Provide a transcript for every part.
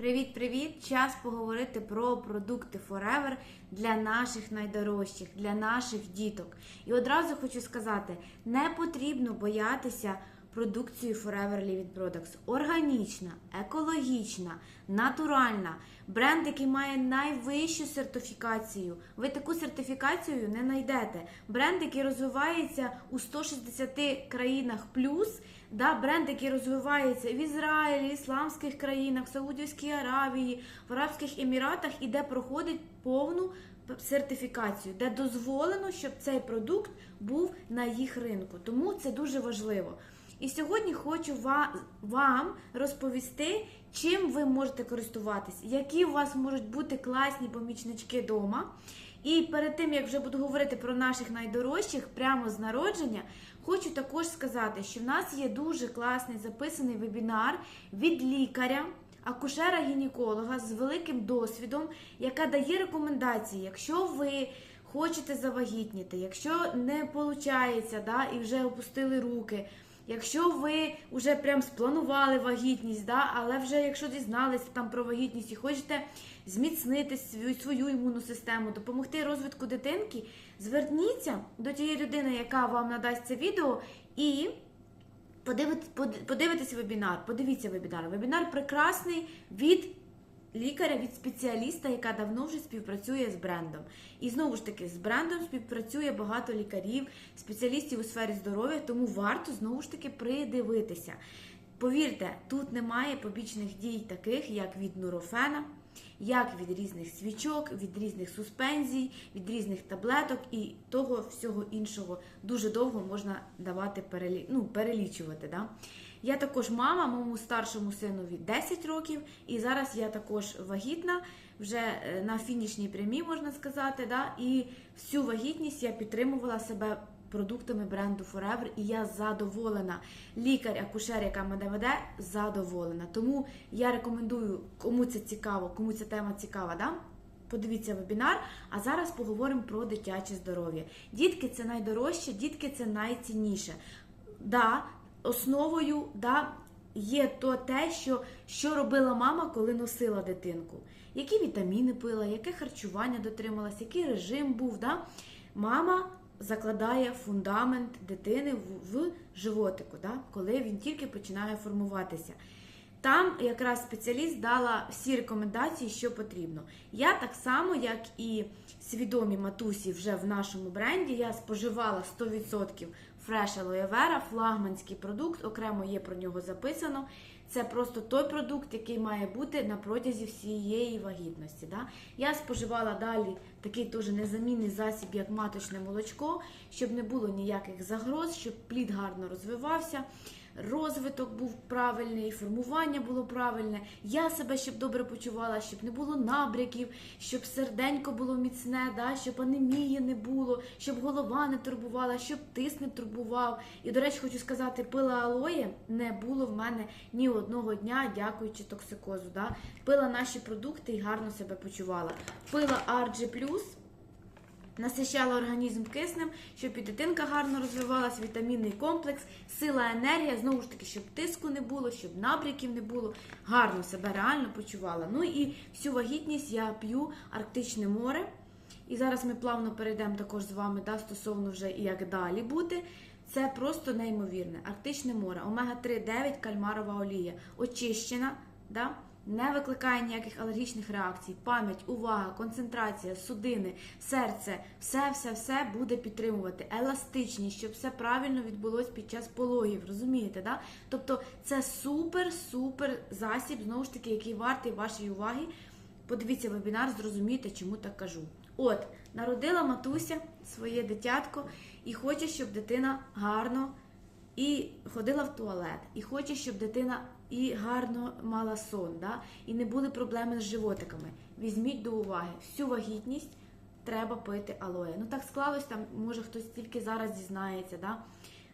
Привіт-привіт! Час поговорити про продукти Forever для наших найдорожчих, для наших діток. І одразу хочу сказати: не потрібно боятися продукції Forever Living Products. Органічна, екологічна, натуральна. Бренд, який має найвищу сертифікацію. Ви таку сертифікацію не знайдете. Бренд, який розвивається у 160 країнах плюс. Да, бренд, який розвивається в Ізраїлі, ісламських країнах, в Саудівській Аравії, в Арабських Еміратах і де проходить повну сертифікацію, де дозволено, щоб цей продукт був на їх ринку. Тому це дуже важливо. І сьогодні хочу вам розповісти, чим ви можете користуватись, які у вас можуть бути класні помічнички вдома. І перед тим як вже буду говорити про наших найдорожчих прямо з народження, хочу також сказати, що в нас є дуже класний записаний вебінар від лікаря. Акушера-гінеколога з великим досвідом, яка дає рекомендації, якщо ви хочете завагітніти, якщо не виходить, да, і вже опустили руки, якщо ви вже прям спланували вагітність, да, але вже якщо дізналися там про вагітність і хочете зміцнити свою, свою імунну систему, допомогти розвитку дитинки, зверніться до тієї людини, яка вам надасть це відео, і подивитесь, подивитесь вебінар. Подивіться вебінар. Вебінар прекрасний від лікаря, від спеціаліста, яка давно вже співпрацює з брендом. І знову ж таки, з брендом співпрацює багато лікарів, спеціалістів у сфері здоров'я, тому варто знову ж таки придивитися. Повірте, тут немає побічних дій, таких як від нурофена, як від різних свічок, від різних суспензій, від різних таблеток і того всього іншого дуже довго можна давати перелі... ну, перелічувати. Да? Я також мама, моєму старшому синові 10 років, і зараз я також вагітна, вже е, на фінішній прямій, можна сказати. Да? І всю вагітність я підтримувала себе продуктами бренду Forever, і я задоволена. Лікар-акушер, яка мене веде, задоволена. Тому я рекомендую, кому це цікаво, кому ця тема цікава, да? подивіться вебінар. А зараз поговоримо про дитяче здоров'я. Дітки це найдорожче, дітки це найцінніше. Да, основою да, є то те, що, що робила мама, коли носила дитинку. Які вітаміни пила, яке харчування дотрималась, який режим був. Да? Мама закладає фундамент дитини в, в животику, да? коли він тільки починає формуватися. Там якраз спеціаліст дала всі рекомендації, що потрібно. Я так само, як і свідомі матусі вже в нашому бренді, я споживала 100% Fresh Aloe Vera, флагманський продукт, окремо є про нього записано. Це просто той продукт, який має бути на протязі всієї вагітності. Да? Я споживала далі такий теж незамінний засіб, як маточне молочко, щоб не було ніяких загроз, щоб плід гарно розвивався розвиток був правильний, формування було правильне. Я себе щоб добре почувала, щоб не було набряків, щоб серденько було міцне, да, щоб анемії не було, щоб голова не турбувала, щоб тиск не турбував. І, до речі, хочу сказати, пила алоє не було в мене ні одного дня, дякуючи токсикозу. Да. Пила наші продукти і гарно себе почувала. Пила RG+, Насищала організм киснем, щоб і дитинка гарно розвивалась, вітамінний комплекс, сила, енергія, знову ж таки, щоб тиску не було, щоб набряків не було, гарно себе реально почувала. Ну і всю вагітність я п'ю Арктичне море. І зараз ми плавно перейдемо також з вами да, стосовно вже як далі бути. Це просто неймовірне. Арктичне море, омега-3, 9, кальмарова олія, очищена. Да? Не викликає ніяких алергічних реакцій, пам'ять, увага, концентрація, судини, серце, все-все-все буде підтримувати, еластичність, щоб все правильно відбулось під час пологів. Розумієте, да? Тобто це супер-супер засіб, знову ж таки, який вартий вашої уваги. Подивіться вебінар, зрозумієте, чому так кажу. От, народила матуся своє дитятко і хоче, щоб дитина гарно і ходила в туалет, і хоче, щоб дитина і гарно мала сон, да? і не були проблеми з животиками. Візьміть до уваги, всю вагітність треба пити алоє. Ну так склалось, там, може хтось тільки зараз дізнається. Да?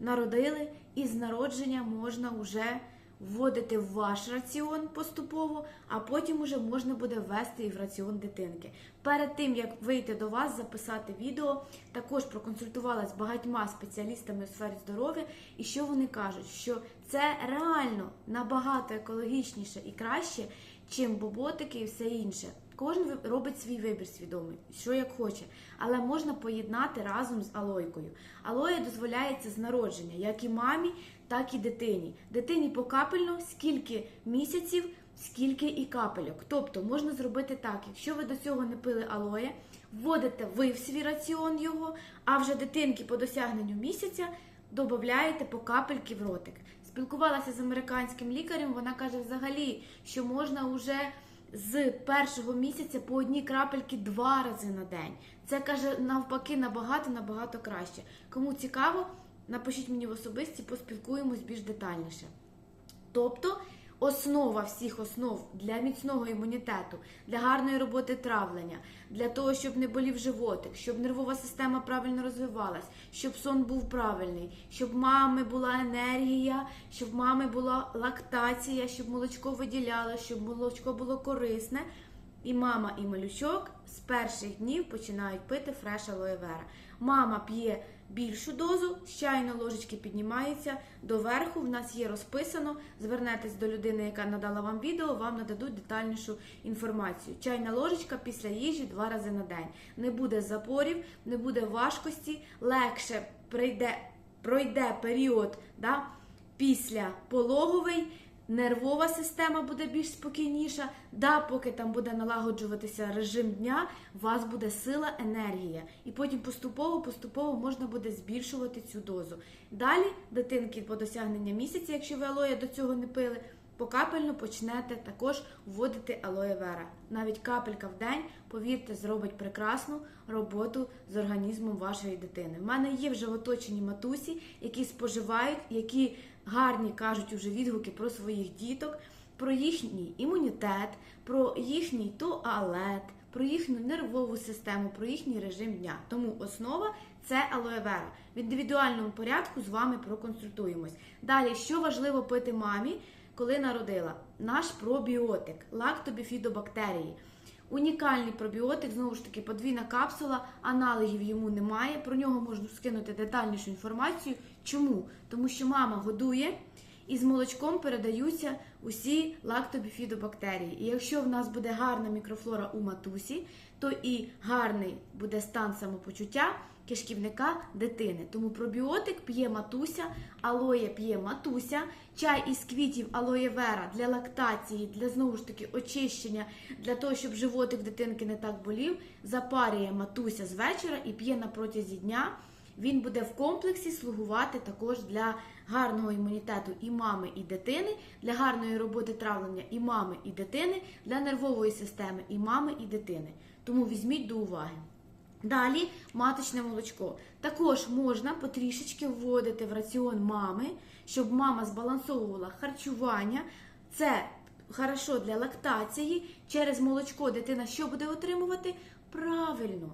Народили, і з народження можна вже вводити в ваш раціон поступово, а потім уже можна буде ввести і в раціон дитинки. Перед тим як вийти до вас, записати відео, також проконсультувалася з багатьма спеціалістами у сфері здоров'я, і що вони кажуть, що це реально набагато екологічніше і краще, чим боботики і все інше. Кожен робить свій вибір свідомий, що як хоче, але можна поєднати разом з алойкою. Алоя дозволяється з народження, як і мамі, так і дитині. Дитині покапельно скільки місяців, скільки і капельок. Тобто можна зробити так, якщо ви до цього не пили алоє, вводите ви в свій раціон його, а вже дитинки по досягненню місяця додаєте по капельки в ротик. Спілкувалася з американським лікарем, вона каже взагалі, що можна вже з першого місяця по одній крапельки два рази на день. Це каже навпаки набагато набагато краще. Кому цікаво, напишіть мені в особисті, поспілкуємось більш детальніше. Тобто основа всіх основ для міцного імунітету, для гарної роботи травлення, для того, щоб не болів животик, щоб нервова система правильно розвивалась, щоб сон був правильний, щоб мами була енергія, щоб мами була лактація, щоб молочко виділяло, щоб молочко було корисне. І мама, і малючок з перших днів починають пити фреш алоє вера. Мама п'є більшу дозу, з ложечки піднімається доверху. В нас є розписано. Звернетесь до людини, яка надала вам відео, вам нададуть детальнішу інформацію. Чайна ложечка після їжі два рази на день. Не буде запорів, не буде важкості, легше прийде, пройде період да, після пологовий. Нервова система буде більш спокійніша. Да, поки там буде налагоджуватися режим дня, у вас буде сила, енергія. І потім поступово, поступово можна буде збільшувати цю дозу. Далі, дитинки по досягнення місяця, якщо ви алоє до цього не пили, покапельно почнете також вводити алоє вера. Навіть капелька в день, повірте, зробить прекрасну роботу з організмом вашої дитини. В мене є вже оточені матусі, які споживають, які гарні кажуть уже відгуки про своїх діток, про їхній імунітет, про їхній туалет, про їхню нервову систему, про їхній режим дня. Тому основа це алоє вера. В індивідуальному порядку з вами проконсультуємось. Далі, що важливо пити мамі, коли народила? Наш пробіотик, лактобіфідобактерії. Унікальний пробіотик, знову ж таки, подвійна капсула, аналогів йому немає. Про нього можна скинути детальнішу інформацію. Чому? Тому що мама годує і з молочком передаються усі лактобіфідобактерії. І якщо в нас буде гарна мікрофлора у матусі, то і гарний буде стан самопочуття кишківника дитини. Тому пробіотик п'є матуся, алоє п'є матуся, чай із квітів алоє вера для лактації, для знову ж таки очищення, для того, щоб животик дитинки не так болів, запарює матуся з вечора і п'є на протязі дня. Він буде в комплексі слугувати також для гарного імунітету і мами, і дитини, для гарної роботи травлення і мами, і дитини, для нервової системи і мами, і дитини. Тому візьміть до уваги. Далі маточне молочко. Також можна потрішечки вводити в раціон мами, щоб мама збалансовувала харчування. Це хорошо для лактації. Через молочко дитина що буде отримувати? Правильно,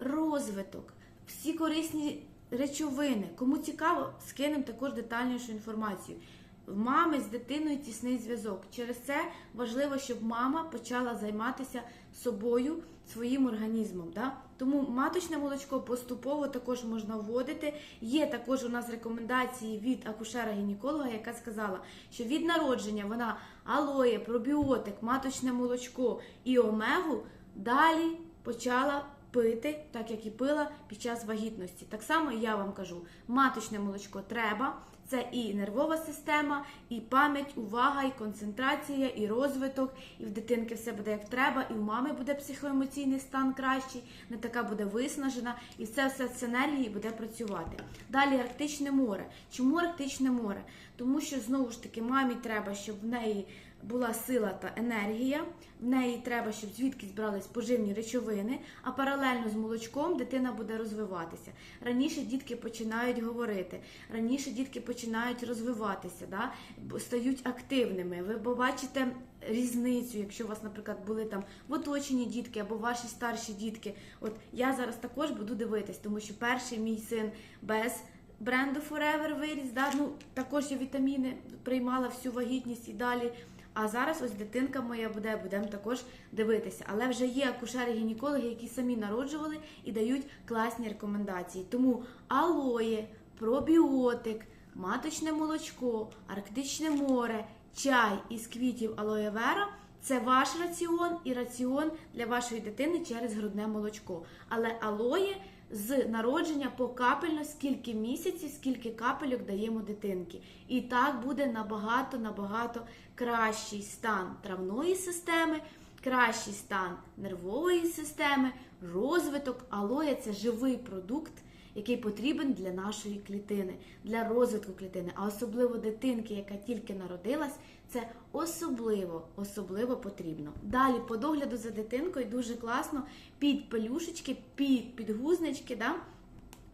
розвиток, всі корисні речовини. Кому цікаво, скинемо також детальнішу інформацію. В мами з дитиною тісний зв'язок. Через це важливо, щоб мама почала займатися собою, своїм організмом. Да? Тому маточне молочко поступово також можна вводити. Є також у нас рекомендації від акушера-гінеколога, яка сказала, що від народження вона алоє, пробіотик, маточне молочко і омегу далі почала пити, так як і пила під час вагітності. Так само я вам кажу, маточне молочко треба. Це і нервова система, і пам'ять, увага, і концентрація, і розвиток, і в дитинки все буде як треба, і в мами буде психоемоційний стан кращий, не така буде виснажена, і все все з енергії буде працювати. Далі Арктичне море. Чому Арктичне море? Тому що знову ж таки мамі треба, щоб в неї була сила та енергія, в неї треба, щоб звідки збрались поживні речовини, а паралельно з молочком дитина буде розвиватися. Раніше дітки починають говорити, раніше дітки починають розвиватися, да? стають активними. Ви побачите різницю, якщо у вас, наприклад, були там в оточенні дітки або ваші старші дітки. От я зараз також буду дивитись, тому що перший мій син без бренду Forever виріс, да? ну, також я вітаміни приймала всю вагітність і далі. А зараз ось дитинка моя буде, будемо також дивитися. Але вже є акушери-гінекологи, які самі народжували і дають класні рекомендації. Тому алоє, пробіотик, маточне молочко, арктичне море, чай із квітів алоє вера Це ваш раціон і раціон для вашої дитини через грудне молочко. Але алоє з народження покапельно, скільки місяців, скільки капельок даємо дитинки. І так буде набагато набагато кращий стан травної системи, кращий стан нервової системи, розвиток. алоя це живий продукт, який потрібен для нашої клітини, для розвитку клітини, а особливо дитинки, яка тільки народилась, це особливо, особливо потрібно. Далі по догляду за дитинкою дуже класно під пелюшечки, під підгузнички, да?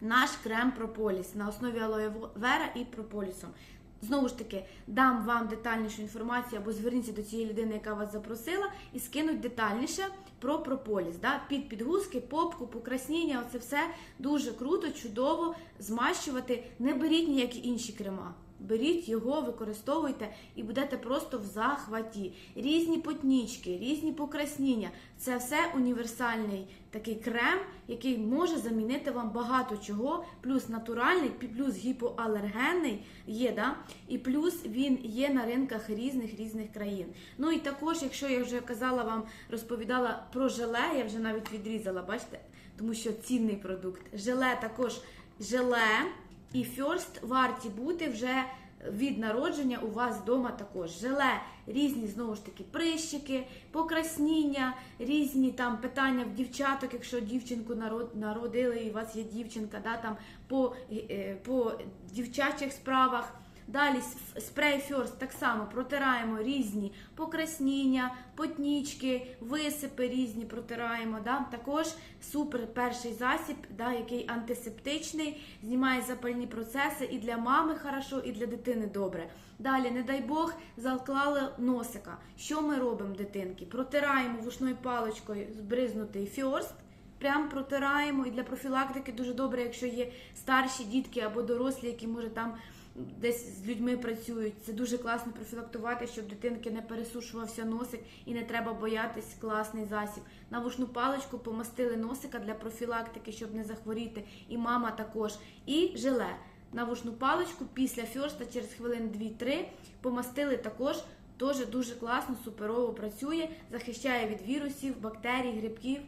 наш крем прополіс на основі алоє вера і прополісом. Знову ж таки, дам вам детальнішу інформацію або зверніться до цієї людини, яка вас запросила, і скинуть детальніше про прополіс. Да? Під підгузки, попку, покраснення оце все дуже круто, чудово змащувати. Не беріть ніякі інші крема. Беріть його, використовуйте і будете просто в захваті. Різні потнічки, різні покрасніння. Це все універсальний такий крем, який може замінити вам багато чого. Плюс натуральний, плюс гіпоалергенний є, да? і плюс він є на ринках різних різних країн. Ну і також, якщо я вже казала вам, розповідала про желе, я вже навіть відрізала, бачите, тому що цінний продукт. Желе також желе. І фьорст варті бути вже від народження у вас вдома також. Желе, різні знову ж таки прищики, покрасніння, різні там питання в дівчаток, якщо дівчинку народ, народили і у вас є дівчинка, да, там по, е, по дівчачих справах. Далі спрей First так само протираємо різні покрасніння, потнічки, висипи різні протираємо. Да? Також супер перший засіб, да, який антисептичний, знімає запальні процеси і для мами хорошо, і для дитини добре. Далі, не дай Бог, заклали носика. Що ми робимо, дитинки? Протираємо вушною паличкою збризнутий фьорст. Прям протираємо і для профілактики дуже добре, якщо є старші дітки або дорослі, які може там десь з людьми працюють. Це дуже класно профілактувати, щоб дитинки не пересушувався носик і не треба боятись класний засіб. На вушну паличку помастили носика для профілактики, щоб не захворіти. І мама також. І желе. На вушну паличку після фьорста через хвилин 2-3 помастили також. Теж дуже класно, суперово працює, захищає від вірусів, бактерій, грибків.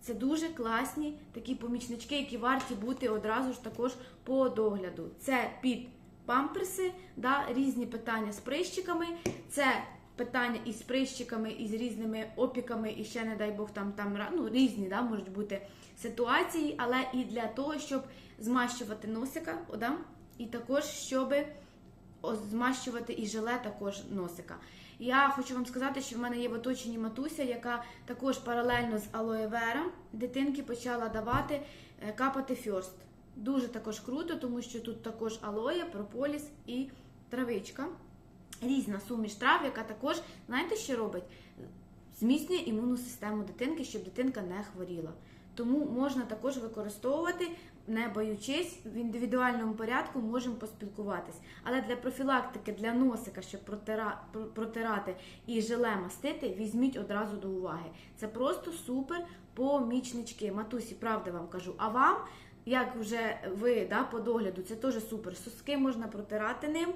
Це дуже класні такі помічнички, які варті бути одразу ж також по догляду. Це під памперси, да, різні питання з прищиками. Це питання із прищиками, і з різними опіками, і ще, не дай Бог, там там ну, різні да, можуть бути ситуації, але і для того, щоб змащувати носика, да, і також, щоб змащувати і желе також носика. Я хочу вам сказати, що в мене є в оточенні матуся, яка також паралельно з алоє вера дитинки почала давати е, капати фьорст. Дуже також круто, тому що тут також алоє, прополіс і травичка. Різна суміш трав, яка також, знаєте, що робить? Зміцнює імунну систему дитинки, щоб дитинка не хворіла. Тому можна також використовувати, не боючись, в індивідуальному порядку можемо поспілкуватись. Але для профілактики, для носика, щоб протира, протирати і желе мастити, візьміть одразу до уваги. Це просто супер помічнички. Матусі, правда вам кажу. А вам як вже ви да, по догляду, це теж супер. Соски можна протирати ним.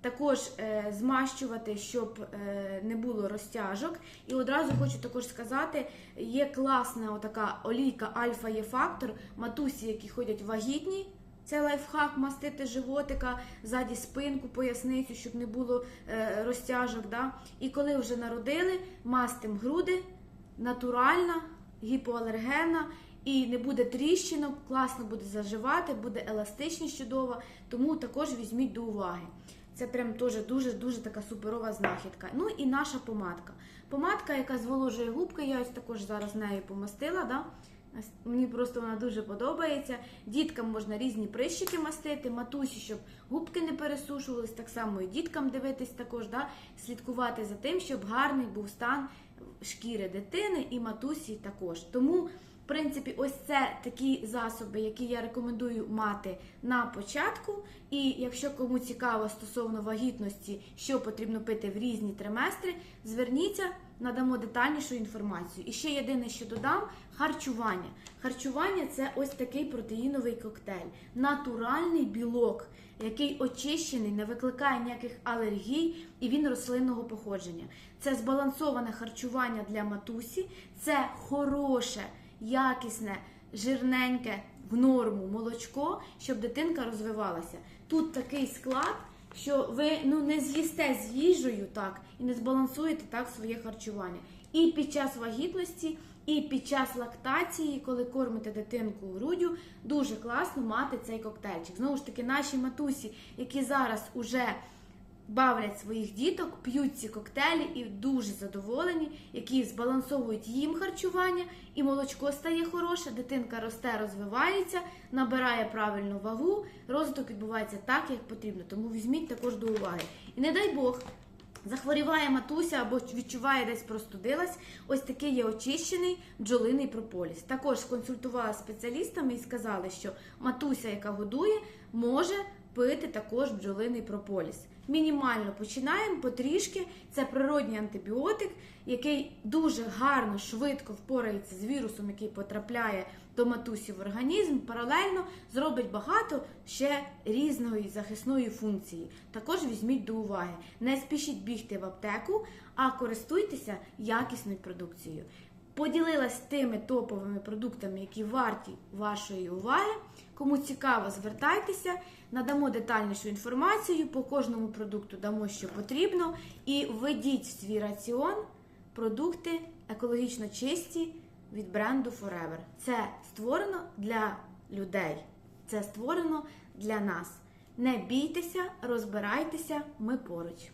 Також е, змащувати, щоб е, не було розтяжок. І одразу хочу також сказати: є класна отака олійка Альфа є фактор, матусі, які ходять вагітні. Це лайфхак мастити животика, ззаді спинку, поясницю, щоб не було е, розтяжок. Да? І коли вже народили, мастим груди, натуральна, гіпоалергенна і не буде тріщинок, класно буде заживати, буде еластичність чудова, тому також візьміть до уваги. Це прям теж дуже-дуже така суперова знахідка. Ну і наша помадка. Помадка, яка зволожує губки, я ось також зараз нею помастила. Да? Мені просто вона дуже подобається. Діткам можна різні прищики мастити, матусі, щоб губки не пересушувались, так само і діткам дивитись також, да? слідкувати за тим, щоб гарний був стан шкіри дитини і матусі також. Тому принципі, ось це такі засоби, які я рекомендую мати на початку. І якщо кому цікаво стосовно вагітності, що потрібно пити в різні триместри, зверніться, надамо детальнішу інформацію. І ще єдине, що додам: харчування. Харчування це ось такий протеїновий коктейль, натуральний білок, який очищений, не викликає ніяких алергій, і він рослинного походження. Це збалансоване харчування для матусі, це хороше, якісне, жирненьке в норму молочко, щоб дитинка розвивалася. Тут такий склад, що ви ну не з'їсте з їжею так і не збалансуєте так своє харчування. І під час вагітності, і під час лактації, коли кормите дитинку груддю, дуже класно мати цей коктейльчик. Знову ж таки, наші матусі, які зараз уже бавлять своїх діток, п'ють ці коктейлі і дуже задоволені, які збалансовують їм харчування, і молочко стає хороше, дитинка росте, розвивається, набирає правильну вагу, розвиток відбувається так, як потрібно. Тому візьміть також до уваги. І не дай Бог. Захворіває матуся або відчуває десь простудилась. Ось такий є очищений бджолиний прополіс. Також консультувала спеціалістами і сказали, що матуся, яка годує, може пити також бджолиний прополіс. Мінімально починаємо потрішки. Це природній антибіотик, який дуже гарно, швидко впорається з вірусом, який потрапляє до матусі в організм. Паралельно зробить багато ще різної захисної функції. Також візьміть до уваги. Не спішіть бігти в аптеку, а користуйтеся якісною продукцією. Поділилась тими топовими продуктами, які варті вашої уваги. Кому цікаво, звертайтеся, надамо детальнішу інформацію. По кожному продукту дамо, що потрібно. І введіть в свій раціон продукти екологічно чисті від бренду Forever. Це створено для людей. Це створено для нас. Не бійтеся, розбирайтеся, ми поруч.